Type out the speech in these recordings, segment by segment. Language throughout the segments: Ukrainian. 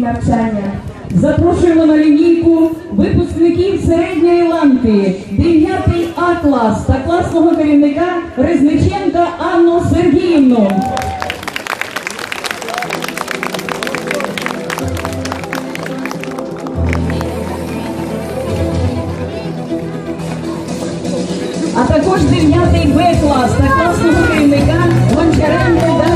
навчання. Запрошуємо на лінійку випускників середньої ланки, 9 А клас та класного керівника Резниченка Анну Сергіївну. А також 9 Б клас та класного керівника Гончаренко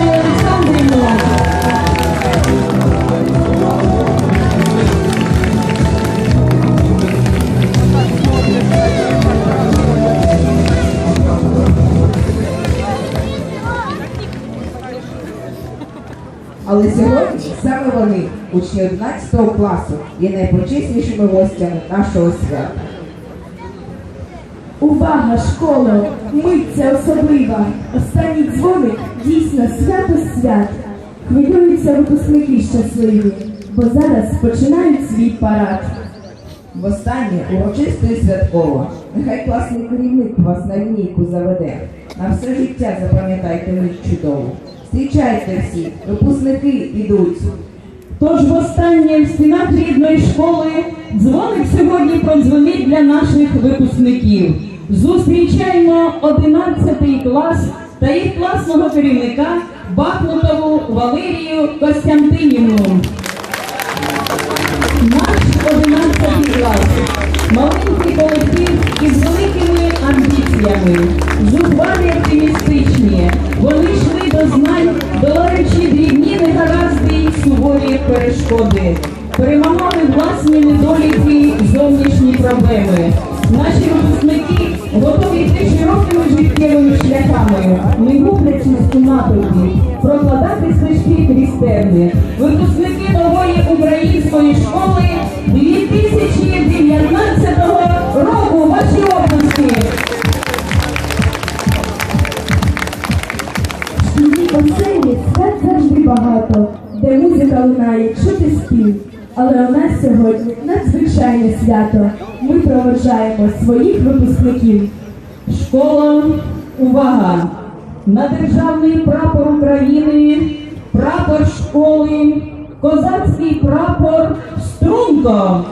Але сьогодні саме вони, учні 11 класу, є найпочеснішими гостями нашого свята. Увага, школо! Мить ця особлива. Останній дзвоник дійсно свято свят. Хвилюються випускники щасливі, бо зараз починають свій парад. Востаннє урочисто і святково. Нехай класний керівник вас на лінійку заведе. На все життя запам'ятайте мить чудову. Зустрічайте всі, випускники йдуть. Тож востаннє в стінах рідної школи дзвоник сьогодні продзвонить для наших випускників. Зустрічаємо 11 клас та їх класного керівника Бахмутову Валерію Костянтинівну. Наш 11 долаючи дрібні негаразди й суворі перешкоди, перемагали власні недоліки, зовнішні проблеми. Наші випускники готові йти широкими життєвими шляхами, не гублячись у натовпі, прокладати стежки крізь терни. Випускники нової української школи 2019 року. Спів. Але у нас сьогодні надзвичайне свято. Ми проважаємо своїх випускників. Школа, увага! На державний прапор України, прапор школи, козацький прапор струнко.